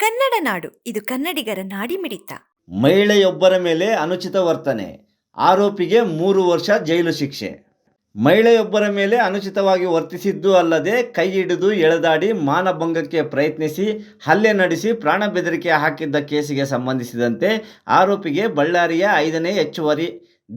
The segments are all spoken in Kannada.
ಕನ್ನಡ ನಾಡು. ಇದು ಕನ್ನಡಿಗರ ನಾಡಿಮಿಡಿತ. ಮಹಿಳೆಯೊಬ್ಬರ ಮೇಲೆ ಅನುಚಿತ ವರ್ತನೆ. ಆರೋಪಿಗೆ ಮೂರು ವರ್ಷ ಜೈಲು ಶಿಕ್ಷೆ. ಮಹಿಳೆಯೊಬ್ಬರ ಮೇಲೆ ಅನುಚಿತವಾಗಿ ವರ್ತಿಸಿದ್ದು ಅಲ್ಲದೆ ಕೈ ಹಿಡಿದು ಎಳೆದಾಡಿ ಮಾನಭಂಗಕ್ಕೆ ಪ್ರಯತ್ನಿಸಿ, ಹಲ್ಲೆ ನಡೆಸಿ ಪ್ರಾಣ ಬೆದರಿಕೆ ಹಾಕಿದ್ದ ಕೇಸಿಗೆ ಸಂಬಂಧಿಸಿದಂತೆ ಆರೋಪಿಗೆ ಬಳ್ಳಾರಿಯ ಐದನೇ ಹೆಚ್ಚುವರಿ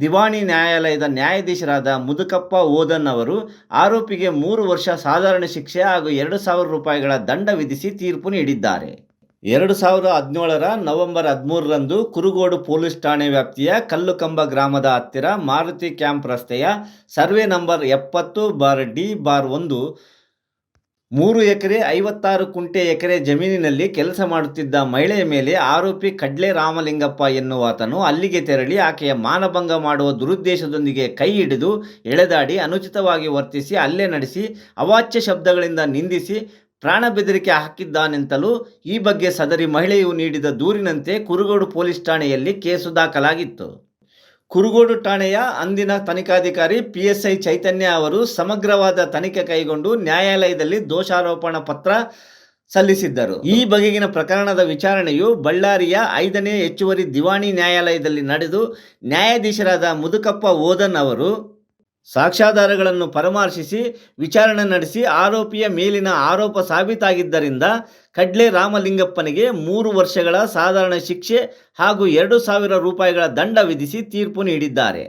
ದಿವಾಣಿ ನ್ಯಾಯಾಲಯದ ನ್ಯಾಯಾಧೀಶರಾದ ಮುದುಕಪ್ಪ ಓದನ್ ಅವರು ಆರೋಪಿಗೆ ಮೂರು ವರ್ಷ ಸಾಧಾರಣ ಶಿಕ್ಷೆ ಹಾಗೂ ಎರಡು ಸಾವಿರ ರೂಪಾಯಿಗಳ ದಂಡ ವಿಧಿಸಿ ತೀರ್ಪು ನೀಡಿದ್ದಾರೆ. ಎರಡು ಸಾವಿರದ ಹದಿನೇಳರ ನವೆಂಬರ್ ಹದಿಮೂರರಂದು ಕುರುಗೋಡು ಪೊಲೀಸ್ ಠಾಣೆ ವ್ಯಾಪ್ತಿಯ ಕಲ್ಲುಕಂಬ ಗ್ರಾಮದ ಹತ್ತಿರ ಮಾರುತಿ ಕ್ಯಾಂಪ್ ರಸ್ತೆಯ ಸರ್ವೆ ನಂಬರ್ ಎಪ್ಪತ್ತು ಬಾರ್ ಡಿ ಬಾರ್ ಒಂದು ಮೂರು ಎಕರೆ ಐವತ್ತಾರು ಕುಂಟೆ ಎಕರೆ ಜಮೀನಿನಲ್ಲಿ ಕೆಲಸ ಮಾಡುತ್ತಿದ್ದ ಮಹಿಳೆಯ ಮೇಲೆ ಆರೋಪಿ ಕಡ್ಲೆ ರಾಮಲಿಂಗಪ್ಪ ಎನ್ನುವಾತನು ಅಲ್ಲಿಗೆ ತೆರಳಿ ಆಕೆಯ ಮಾನಭಂಗ ಮಾಡುವ ದುರುದ್ದೇಶದೊಂದಿಗೆ ಕೈ ಹಿಡಿದು ಎಳೆದಾಡಿ ಅನುಚಿತವಾಗಿ ವರ್ತಿಸಿ ಹಲ್ಲೆ ನಡೆಸಿ ಅವಾಚ್ಯ ಶಬ್ದಗಳಿಂದ ನಿಂದಿಸಿ ಪ್ರಾಣ ಬೆದರಿಕೆ ಹಾಕಿದ್ದಾನೆಂತಲೂ ಈ ಬಗ್ಗೆ ಸದರಿ ಮಹಿಳೆಯು ನೀಡಿದ ದೂರಿನಂತೆ ಕುರುಗೋಡು ಪೊಲೀಸ್ ಠಾಣೆಯಲ್ಲಿ ಕೇಸು ದಾಖಲಾಗಿತ್ತು. ಕುರುಗೋಡು ಠಾಣೆಯ ಅಂದಿನ ತನಿಖಾಧಿಕಾರಿ ಪಿ ಎಸ್ ಐ ಚೈತನ್ಯ ಅವರು ಸಮಗ್ರವಾದ ತನಿಖೆ ಕೈಗೊಂಡು ನ್ಯಾಯಾಲಯದಲ್ಲಿ ದೋಷಾರೋಪಣ ಪತ್ರ ಸಲ್ಲಿಸಿದ್ದರು. ಈ ಬಗೆಗಿನ ಪ್ರಕರಣದ ವಿಚಾರಣೆಯು ಬಳ್ಳಾರಿಯ ಐದನೇ ಹೆಚ್ಚುವರಿ ದಿವಾಣಿ ನ್ಯಾಯಾಲಯದಲ್ಲಿ ನಡೆದು ನ್ಯಾಯಾಧೀಶರಾದ ಮುದುಕಪ್ಪ ಓದನ್ ಅವರು ಸಾಕ್ಷ್ಯಾಧಾರಗಳನ್ನು ಪರಾಮರ್ಶಿಸಿ ವಿಚಾರಣೆ ನಡೆಸಿ ಆರೋಪಿಯ ಮೇಲಿನ ಆರೋಪ ಸಾಬೀತಾಗಿದ್ದರಿಂದ ಕಡ್ಲೆ ರಾಮಲಿಂಗಪ್ಪನಿಗೆ ಮೂರು ವರ್ಷಗಳ ಸಾಧಾರಣ ಶಿಕ್ಷೆ ಹಾಗೂ ಎರಡು ಸಾವಿರ ರೂಪಾಯಿಗಳ ದಂಡ ವಿಧಿಸಿ ತೀರ್ಪು ನೀಡಿದ್ದಾರೆ.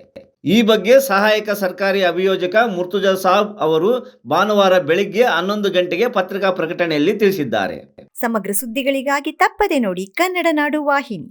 ಈ ಬಗ್ಗೆ ಸಹಾಯಕ ಸರ್ಕಾರಿ ಅಭಿಯೋಜಕ ಮುರ್ತುಜಾ ಸಾಬ್ ಅವರು ಭಾನುವಾರ ಬೆಳಿಗ್ಗೆ ಹನ್ನೊಂದು ಗಂಟೆಗೆ ಪತ್ರಿಕಾ ಪ್ರಕಟಣೆಯಲ್ಲಿ ತಿಳಿಸಿದ್ದಾರೆ. ಸಮಗ್ರ ಸುದ್ದಿಗಳಿಗಾಗಿ ತಪ್ಪದೆ ನೋಡಿ ಕನ್ನಡ ನಾಡು ವಾಹಿನಿ.